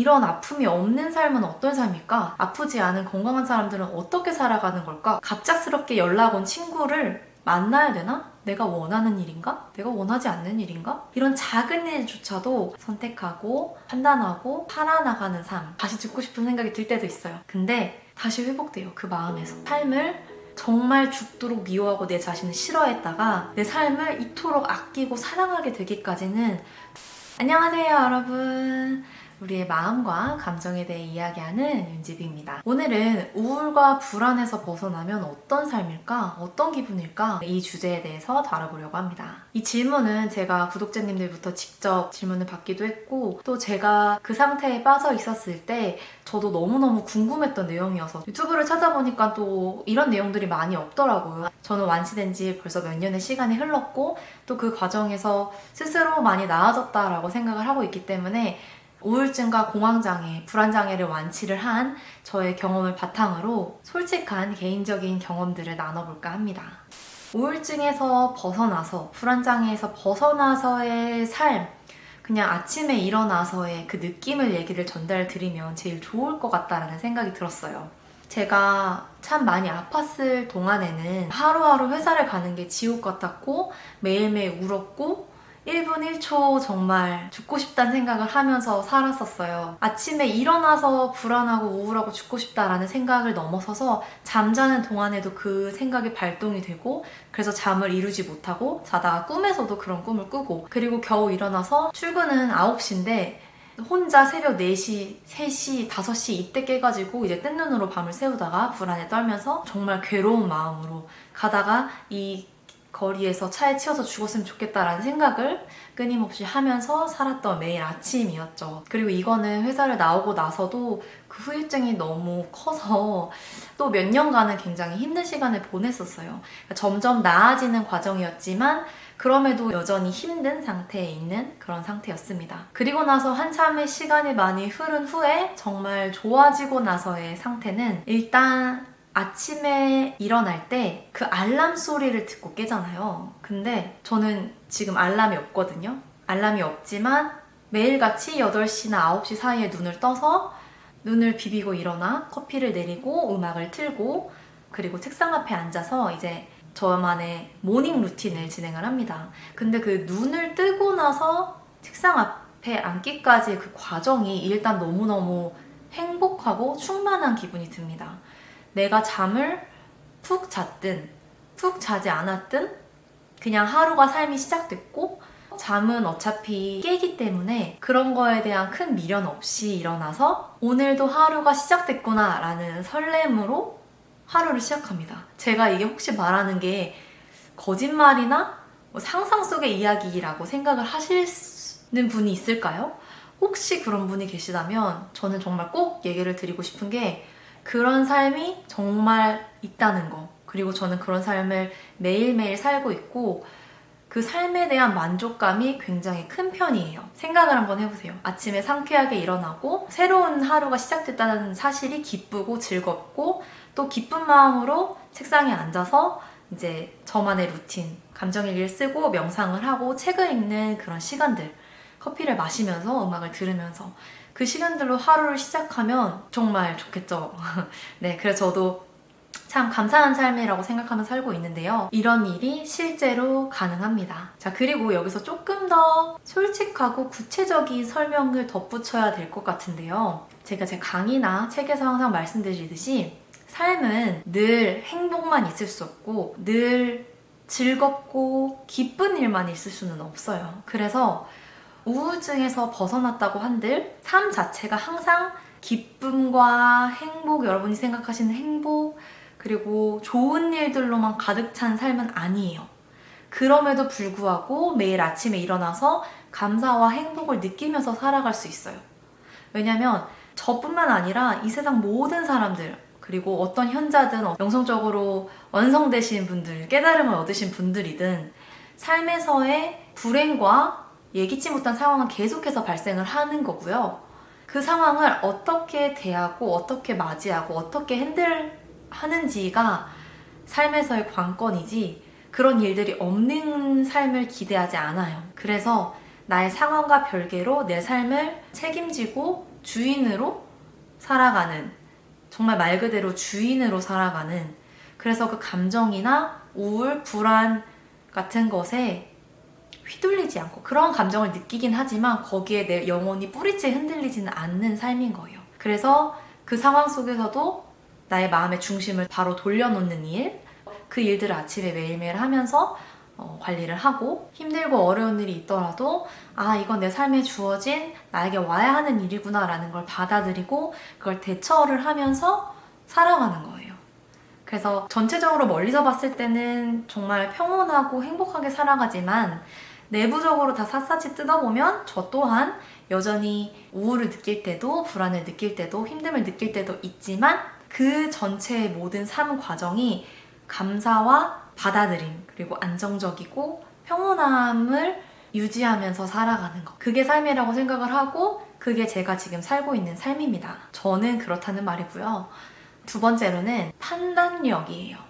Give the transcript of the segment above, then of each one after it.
이런 아픔이 없는 삶은 어떤 삶일까? 아프지 않은 건강한 사람들은 어떻게 살아가는 걸까? 갑작스럽게 연락 온 친구를 만나야 되나? 내가 원하는 일인가? 내가 원하지 않는 일인가? 이런 작은 일조차도 선택하고 판단하고 살아나가는 삶. 다시 죽고 싶은 생각이 들 때도 있어요. 근데 다시 회복돼요. 그 마음에서. 삶을 정말 죽도록 미워하고 내 자신을 싫어했다가 내 삶을 이토록 아끼고 사랑하게 되기까지는 안녕하세요 여러분 우리의 마음과 감정에 대해 이야기하는 윤지비입니다. 오늘은 우울과 불안에서 벗어나면 어떤 삶일까? 어떤 기분일까? 이 주제에 대해서 다뤄보려고 합니다. 이 질문은 제가 구독자님들부터 직접 질문을 받기도 했고 또 제가 그 상태에 빠져 있었을 때 저도 너무너무 궁금했던 내용이어서 유튜브를 찾아보니까 또 이런 내용들이 많이 없더라고요. 저는 완치된 지 벌써 몇 년의 시간이 흘렀고 또 그 과정에서 스스로 많이 나아졌다라고 생각을 하고 있기 때문에 우울증과 공황장애, 불안장애를 완치를 한 저의 경험을 바탕으로 솔직한 개인적인 경험들을 나눠볼까 합니다. 우울증에서 벗어나서, 불안장애에서 벗어나서의 삶, 그냥 아침에 일어나서의 그 느낌을 얘기를 전달 드리면 제일 좋을 것 같다라는 생각이 들었어요. 제가 참 많이 아팠을 동안에는 하루하루 회사를 가는 게 지옥 같았고 매일매일 울었고 1분 1초 정말 죽고 싶다는 생각을 하면서 살았었어요. 아침에 일어나서 불안하고 우울하고 죽고 싶다라는 생각을 넘어서서 잠자는 동안에도 그 생각이 발동이 되고 그래서 잠을 이루지 못하고 자다가 꿈에서도 그런 꿈을 꾸고 그리고 겨우 일어나서 출근은 9시인데 혼자 새벽 4시, 3시, 5시 이때 깨가지고 이제 뜬 눈으로 밤을 새우다가 불안에 떨면서 정말 괴로운 마음으로 가다가 이 거리에서 차에 치여서 죽었으면 좋겠다라는 생각을 끊임없이 하면서 살았던 매일 아침이었죠. 그리고 이거는 회사를 나오고 나서도 그 후유증이 너무 커서 또 몇 년간은 굉장히 힘든 시간을 보냈었어요. 그러니까 점점 나아지는 과정이었지만 그럼에도 여전히 힘든 상태에 있는 그런 상태였습니다. 그리고 나서 한참의 시간이 많이 흐른 후에 정말 좋아지고 나서의 상태는 일단 아침에 일어날 때 그 알람 소리를 듣고 깨잖아요. 근데 저는 지금 알람이 없거든요. 알람이 없지만 매일같이 8시나 9시 사이에 눈을 떠서 눈을 비비고 일어나 커피를 내리고 음악을 틀고 그리고 책상 앞에 앉아서 이제 저만의 모닝 루틴을 진행을 합니다. 근데 그 눈을 뜨고 나서 책상 앞에 앉기까지 그 과정이 일단 너무너무 행복하고 충만한 기분이 듭니다. 내가 잠을 푹 잤든 푹 자지 않았든 그냥 하루가 삶이 시작됐고 잠은 어차피 깨기 때문에 그런 거에 대한 큰 미련 없이 일어나서 오늘도 하루가 시작됐구나 라는 설렘으로 하루를 시작합니다. 제가 이게 혹시 말하는 게 거짓말이나 뭐 상상 속의 이야기라고 생각을 하시는 분이 있을까요? 혹시 그런 분이 계시다면 저는 정말 꼭 얘기를 드리고 싶은 게 그런 삶이 정말 있다는 거. 그리고 저는 그런 삶을 매일매일 살고 있고 그 삶에 대한 만족감이 굉장히 큰 편이에요. 생각을 한번 해보세요. 아침에 상쾌하게 일어나고 새로운 하루가 시작됐다는 사실이 기쁘고 즐겁고 또 기쁜 마음으로 책상에 앉아서 이제 저만의 루틴, 감정일기를 쓰고 명상을 하고 책을 읽는 그런 시간들, 커피를 마시면서 음악을 들으면서 그 시간들로 하루를 시작하면 정말 좋겠죠. 네, 그래서 저도 참 감사한 삶이라고 생각하며 살고 있는데요. 이런 일이 실제로 가능합니다. 자, 그리고 여기서 조금 더 솔직하고 구체적인 설명을 덧붙여야 될 것 같은데요. 제가 제 강의나 책에서 항상 말씀드리듯이 삶은 늘 행복만 있을 수 없고 늘 즐겁고 기쁜 일만 있을 수는 없어요. 그래서 우울증에서 벗어났다고 한들 삶 자체가 항상 기쁨과 행복, 여러분이 생각하시는 행복, 그리고 좋은 일들로만 가득 찬 삶은 아니에요. 그럼에도 불구하고 매일 아침에 일어나서 감사와 행복을 느끼면서 살아갈 수 있어요. 왜냐면 저뿐만 아니라 이 세상 모든 사람들, 그리고 어떤 현자든 영성적으로 완성되신 분들, 깨달음을 얻으신 분들이든 삶에서의 불행과 예기치 못한 상황은 계속해서 발생을 하는 거고요. 그 상황을 어떻게 대하고 어떻게 맞이하고 어떻게 핸들하는지가 삶에서의 관건이지 그런 일들이 없는 삶을 기대하지 않아요. 그래서 나의 상황과 별개로 내 삶을 책임지고 주인으로 살아가는 정말 말 그대로 주인으로 살아가는 그래서 그 감정이나 우울, 불안 같은 것에 휘둘리지 않고 그런 감정을 느끼긴 하지만 거기에 내 영혼이 뿌리째 흔들리지는 않는 삶인 거예요. 그래서 그 상황 속에서도 나의 마음의 중심을 바로 돌려놓는 일, 그 일들을 아침에 매일매일 하면서 어, 관리를 하고 힘들고 어려운 일이 있더라도 아 이건 내 삶에 주어진 나에게 와야 하는 일이구나라는 걸 받아들이고 그걸 대처를 하면서 살아가는 거예요. 그래서 전체적으로 멀리서 봤을 때는 정말 평온하고 행복하게 살아가지만 내부적으로 다 샅샅이 뜯어보면 저 또한 여전히 우울을 느낄 때도 불안을 느낄 때도 힘듦을 느낄 때도 있지만 그 전체의 모든 삶 과정이 감사와 받아들임 그리고 안정적이고 평온함을 유지하면서 살아가는 것 그게 삶이라고 생각을 하고 그게 제가 지금 살고 있는 삶입니다. 저는 그렇다는 말이고요. 두 번째로는 판단력이에요.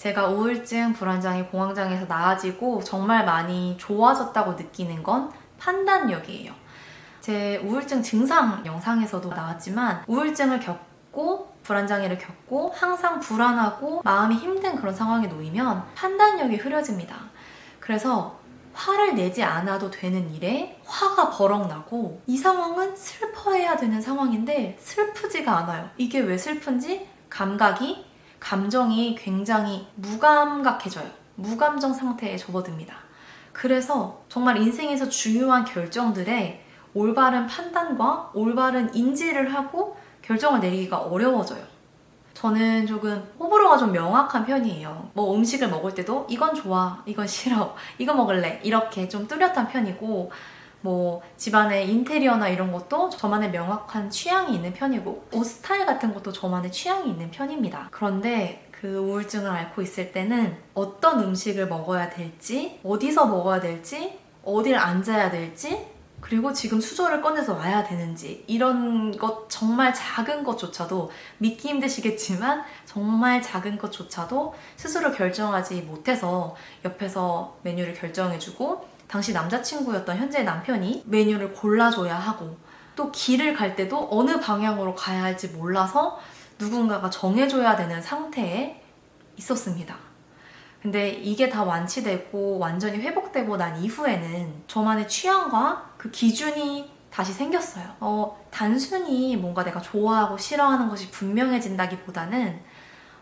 제가 우울증, 불안장애, 공황장애에서 나아지고 정말 많이 좋아졌다고 느끼는 건 판단력이에요. 제 우울증 증상 영상에서도 나왔지만 우울증을 겪고 불안장애를 겪고 항상 불안하고 마음이 힘든 그런 상황에 놓이면 판단력이 흐려집니다. 그래서 화를 내지 않아도 되는 일에 화가 버럭 나고 이 상황은 슬퍼해야 되는 상황인데 슬프지가 않아요. 이게 왜 슬픈지 감각이 감정이 굉장히 무감각해져요. 무감정 상태에 접어듭니다. 그래서 정말 인생에서 중요한 결정들에 올바른 판단과 올바른 인지를 하고 결정을 내리기가 어려워져요. 저는 조금 호불호가 좀 명확한 편이에요. 뭐 음식을 먹을 때도 이건 좋아, 이건 싫어, 이거 먹을래 이렇게 좀 뚜렷한 편이고 뭐 집안의 인테리어나 이런 것도 저만의 명확한 취향이 있는 편이고 옷 스타일 같은 것도 저만의 취향이 있는 편입니다. 그런데 그 우울증을 앓고 있을 때는 어떤 음식을 먹어야 될지, 어디서 먹어야 될지, 어딜 앉아야 될지, 그리고 지금 수저를 꺼내서 와야 되는지 이런 것 정말 작은 것조차도 믿기 힘드시겠지만 정말 작은 것조차도 스스로 결정하지 못해서 옆에서 메뉴를 결정해주고 당시 남자친구였던 현재 남편이 메뉴를 골라줘야 하고 또 길을 갈 때도 어느 방향으로 가야 할지 몰라서 누군가가 정해줘야 되는 상태에 있었습니다. 근데 이게 다 완치되고 완전히 회복되고 난 이후에는 저만의 취향과 그 기준이 다시 생겼어요. 어, 단순히 뭔가 내가 좋아하고 싫어하는 것이 분명해진다기보다는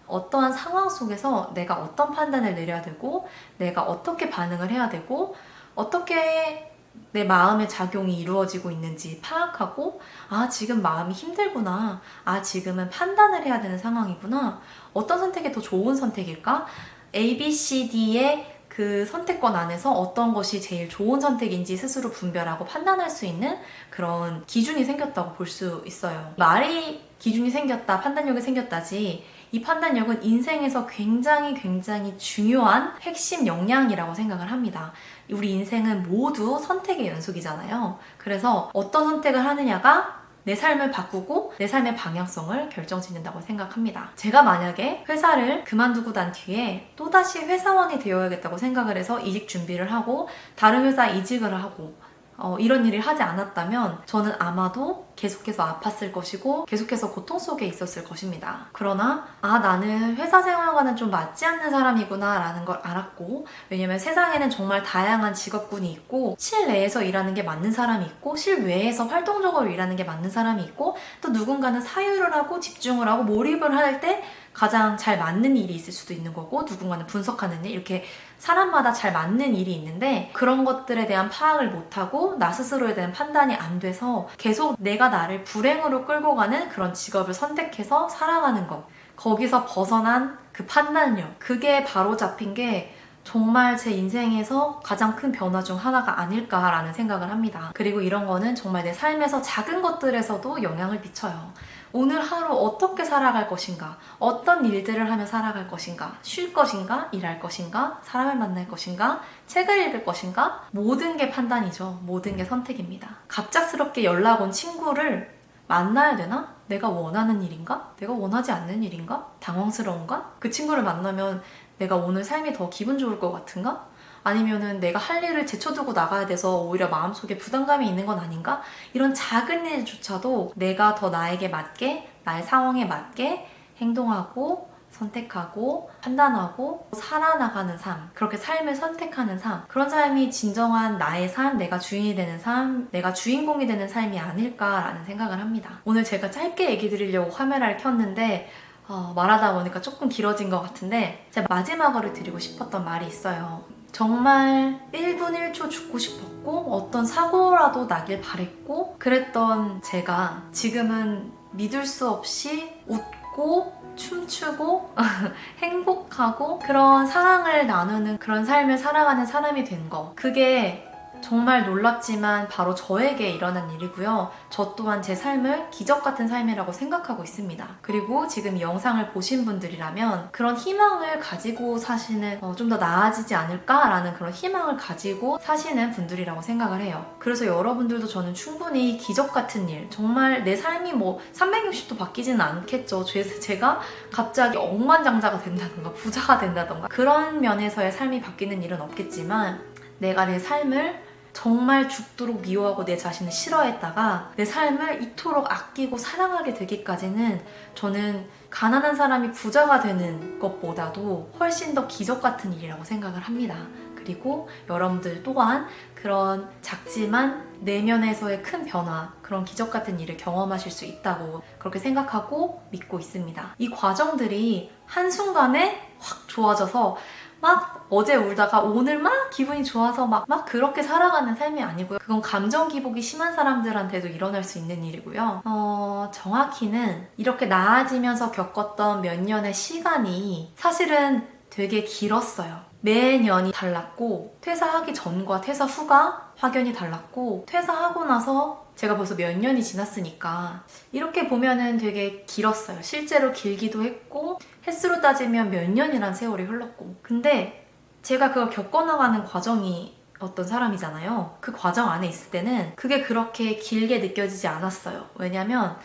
어떠한 상황 속에서 내가 어떤 판단을 내려야 되고, 내가 어떻게 반응을 해야 되고, 어떻게 내 마음의 작용이 이루어지고 있는지 파악하고, 아, 지금 마음이 힘들구나. 아, 지금은 판단을 해야 되는 상황이구나. 어떤 선택이 더 좋은 선택일까? A, B, C, D의 그 선택권 안에서 어떤 것이 제일 좋은 선택인지 스스로 분별하고 판단할 수 있는 그런 기준이 생겼다고 볼 수 있어요. 말이 기준이 생겼다, 판단력이 생겼다지 이 판단력은 인생에서 굉장히 굉장히 중요한 핵심 역량이라고 생각을 합니다. 우리 인생은 모두 선택의 연속이잖아요. 그래서 어떤 선택을 하느냐가 내 삶을 바꾸고 내 삶의 방향성을 결정짓는다고 생각합니다. 제가 만약에 회사를 그만두고 난 뒤에 또다시 회사원이 되어야겠다고 생각을 해서 이직 준비를 하고 다른 회사 이직을 하고 어, 이런 일을 하지 않았다면 저는 아마도 계속해서 아팠을 것이고 계속해서 고통 속에 있었을 것입니다. 그러나 아 나는 회사 생활과는 좀 맞지 않는 사람이구나 라는 걸 알았고 왜냐면 세상에는 정말 다양한 직업군이 있고 실내에서 일하는 게 맞는 사람이 있고 실외에서 활동적으로 일하는 게 맞는 사람이 있고 또 누군가는 사유를 하고 집중을 하고 몰입을 할때 가장 잘 맞는 일이 있을 수도 있는 거고 누군가는 분석하는 일 이렇게 사람마다 잘 맞는 일이 있는데 그런 것들에 대한 파악을 못하고 나 스스로에 대한 판단이 안 돼서 계속 내가 나를 불행으로 끌고 가는 그런 직업을 선택해서 살아가는 것 거기서 벗어난 그 판단력 그게 바로 잡힌 게 정말 제 인생에서 가장 큰 변화 중 하나가 아닐까라는 생각을 합니다. 그리고 이런 거는 정말 내 삶에서 작은 것들에서도 영향을 미쳐요. 오늘 하루 어떻게 살아갈 것인가, 어떤 일들을 하며 살아갈 것인가, 쉴 것인가, 일할 것인가, 사람을 만날 것인가, 책을 읽을 것인가, 모든 게 판단이죠. 모든 게 선택입니다. 갑작스럽게 연락 온 친구를 만나야 되나? 내가 원하는 일인가? 내가 원하지 않는 일인가? 당황스러운가? 그 친구를 만나면 내가 오늘 삶이 더 기분 좋을 것 같은가? 아니면은 내가 할 일을 제쳐두고 나가야 돼서 오히려 마음속에 부담감이 있는 건 아닌가? 이런 작은 일조차도 내가 더 나에게 맞게, 나의 상황에 맞게 행동하고 선택하고 판단하고 살아나가는 삶 그렇게 삶을 선택하는 삶 그런 삶이 진정한 나의 삶 내가 주인이 되는 삶 내가 주인공이 되는 삶이 아닐까라는 생각을 합니다 오늘 제가 짧게 얘기 드리려고 카메라를 켰는데 어, 말하다 보니까 조금 길어진 것 같은데 제가 마지막으로 드리고 싶었던 말이 있어요 정말 1분 1초 죽고 싶었고 어떤 사고라도 나길 바랬고 그랬던 제가 지금은 믿을 수 없이 웃고 춤추고 행복하고 그런 사랑을 나누는 그런 삶을 살아가는 사람이 된 거. 그게 정말 놀랍지만 바로 저에게 일어난 일이고요. 저 또한 제 삶을 기적 같은 삶이라고 생각하고 있습니다. 그리고 지금 이 영상을 보신 분들이라면 그런 희망을 가지고 사시는 어, 좀더 나아지지 않을까라는 그런 희망을 가지고 사시는 분들이라고 생각을 해요. 그래서 여러분들도 저는 충분히 기적 같은 일, 정말 내 삶이 뭐 360도 바뀌지는 않겠죠. 제- 제가 갑자기 억만장자가 된다던가 부자가 된다던가 그런 면에서의 삶이 바뀌는 일은 없겠지만 내가 내 삶을 정말 죽도록 미워하고 내 자신을 싫어했다가 내 삶을 이토록 아끼고 사랑하게 되기까지는 저는 가난한 사람이 부자가 되는 것보다도 훨씬 더 기적 같은 일이라고 생각을 합니다. 그리고 여러분들 또한 그런 작지만 내면에서의 큰 변화, 그런 기적 같은 일을 경험하실 수 있다고 그렇게 생각하고 믿고 있습니다. 이 과정들이 한순간에 확 좋아져서 막 어제 울다가 오늘 막 기분이 좋아서 막, 막 그렇게 살아가는 삶이 아니고요. 그건 감정 기복이 심한 사람들한테도 일어날 수 있는 일이고요. 어, 정확히는 이렇게 나아지면서 겪었던 몇 년의 시간이 사실은 되게 길었어요. 매년이 달랐고, 퇴사하기 전과 퇴사 후가 확연히 달랐고, 퇴사하고 나서 제가 벌써 몇 년이 지났으니까, 이렇게 보면은 되게 길었어요. 실제로 길기도 했고, 횟수로 따지면 몇 년이란 세월이 흘렀고. 근데 제가 그걸 겪어나가는 과정이 어떤 사람이잖아요. 그 과정 안에 있을 때는 그게 그렇게 길게 느껴지지 않았어요. 왜냐면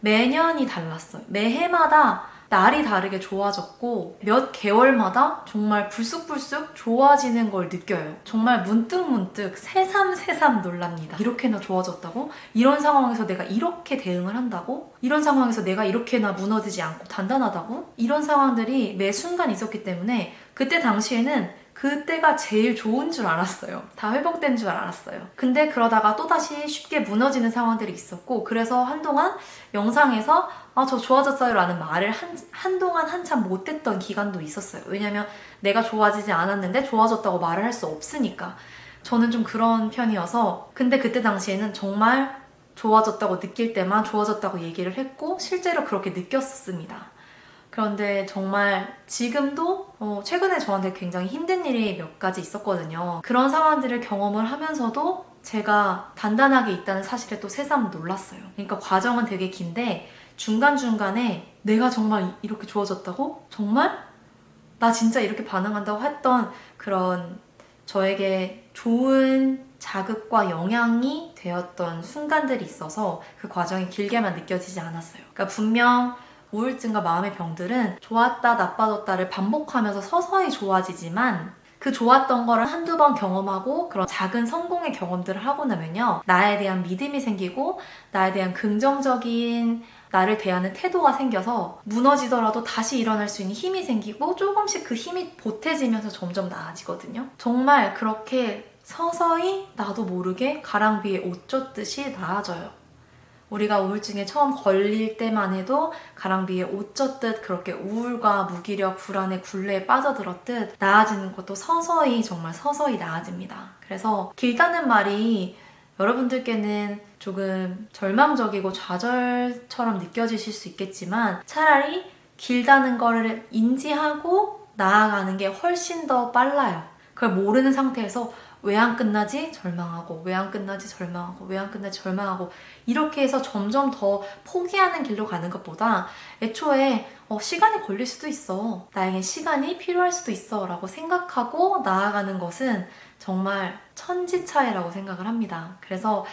매년이 달랐어요. 매해마다 날이 다르게 좋아졌고 몇 개월마다 정말 불쑥불쑥 좋아지는 걸 느껴요. 정말 문득문득 새삼새삼 놀랍니다. 이렇게나 좋아졌다고? 이런 상황에서 내가 이렇게 대응을 한다고? 이런 상황에서 내가 이렇게나 무너지지 않고 단단하다고? 이런 상황들이 매 순간 있었기 때문에 그때 당시에는 그때가 제일 좋은 줄 알았어요. 다 회복된 줄 알았어요. 근데 그러다가 또다시 쉽게 무너지는 상황들이 있었고, 그래서 한동안 영상에서 아, 저 좋아졌어요 라는 말을 한, 한동안 한참 못했던 기간도 있었어요. 왜냐면 내가 좋아지지 않았는데 좋아졌다고 말을 할 수 없으니까. 저는 좀 그런 편이어서. 근데 그때 당시에는 정말 좋아졌다고 느낄 때만 좋아졌다고 얘기를 했고, 실제로 그렇게 느꼈었습니다. 그런데 정말 지금도 어, 최근에 저한테 굉장히 힘든 일이 몇 가지 있었거든요. 그런 상황들을 경험을 하면서도 제가 단단하게 있다는 사실에 또 새삼 놀랐어요. 그러니까 과정은 되게 긴데 중간중간에 내가 정말 이렇게 좋아졌다고? 정말? 나 진짜 이렇게 반응한다고 했던 그런 저에게 좋은 자극과 영향이 되었던 순간들이 있어서 그 과정이 길게만 느껴지지 않았어요. 그러니까 분명 우울증과 마음의 병들은 좋았다, 나빠졌다를 반복하면서 서서히 좋아지지만 그 좋았던 거를 한두 번 경험하고 그런 작은 성공의 경험들을 하고 나면요. 나에 대한 믿음이 생기고 나에 대한 긍정적인 나를 대하는 태도가 생겨서 무너지더라도 다시 일어날 수 있는 힘이 생기고 조금씩 그 힘이 보태지면서 점점 나아지거든요. 정말 그렇게 서서히 나도 모르게 가랑비에 옷 젖듯이 나아져요. 우리가 우울증에 처음 걸릴 때만 해도 가랑비에 옷 젖듯 그렇게 우울과 무기력, 불안에 굴레에 빠져들었듯 나아지는 것도 서서히 정말 서서히 나아집니다. 그래서 길다는 말이 여러분들께는 조금 절망적이고 좌절처럼 느껴지실 수 있겠지만 차라리 길다는 거를 인지하고 나아가는 게 훨씬 더 빨라요. 그걸 모르는 상태에서 왜 안 끝나지? 절망하고, 왜 안 끝나지? 절망하고, 왜 안 끝나지? 절망하고, 이렇게 해서 점점 더 포기하는 길로 가는 것보다 애초에 어, 시간이 걸릴 수도 있어. 나에겐 시간이 필요할 수도 있어. 라고 생각하고 나아가는 것은 정말 천지 차이라고 생각을 합니다. 그래서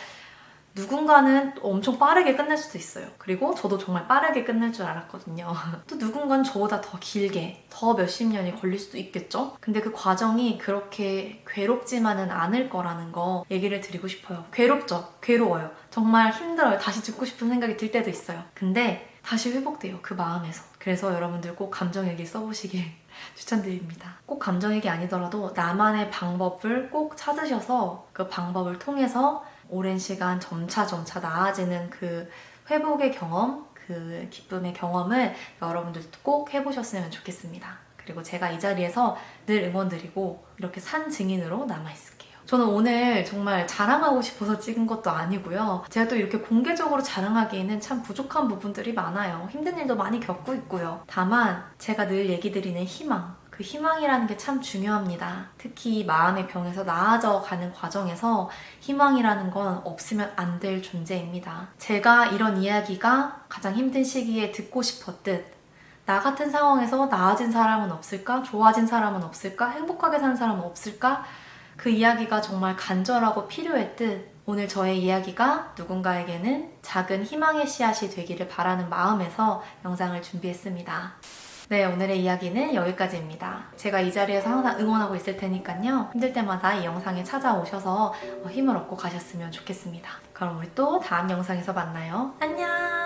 누군가는 또 엄청 빠르게 끝날 수도 있어요. 그리고 저도 정말 빠르게 끝날 줄 알았거든요. 또 누군가는 저보다 더 길게, 더 몇십 년이 걸릴 수도 있겠죠? 근데 그 과정이 그렇게 괴롭지만은 않을 거라는 거 얘기를 드리고 싶어요. 괴롭죠? 괴로워요. 정말 힘들어요. 다시 죽고 싶은 생각이 들 때도 있어요. 근데 다시 회복돼요. 그 마음에서. 그래서 여러분들 꼭 감정일기 써보시길 추천드립니다. 꼭 감정일기 아니더라도 나만의 방법을 꼭 찾으셔서 그 방법을 통해서 오랜 시간 점차 점차 나아지는 그 회복의 경험, 그 기쁨의 경험을 여러분들도 꼭 해보셨으면 좋겠습니다. 그리고 제가 이 자리에서 늘 응원드리고 이렇게 산 증인으로 남아있을게요. 저는 오늘 정말 자랑하고 싶어서 찍은 것도 아니고요. 제가 또 이렇게 공개적으로 자랑하기에는 참 부족한 부분들이 많아요. 힘든 일도 많이 겪고 있고요. 다만 제가 늘 얘기 드리는 희망, 그 희망이라는 게 참 중요합니다. 특히 마음의 병에서 나아져 가는 과정에서 희망이라는 건 없으면 안 될 존재입니다. 제가 이런 이야기가 가장 힘든 시기에 듣고 싶었듯 나 같은 상황에서 나아진 사람은 없을까? 좋아진 사람은 없을까? 행복하게 사는 사람은 없을까? 그 이야기가 정말 간절하고 필요했듯 오늘 저의 이야기가 누군가에게는 작은 희망의 씨앗이 되기를 바라는 마음에서 영상을 준비했습니다. 네, 오늘의 이야기는 여기까지입니다. 제가 이 자리에서 항상 응원하고 있을 테니까요. 힘들 때마다 이 영상에 찾아오셔서 어, 힘을 얻고 가셨으면 좋겠습니다. 그럼 우리 또 다음 영상에서 만나요. 안녕!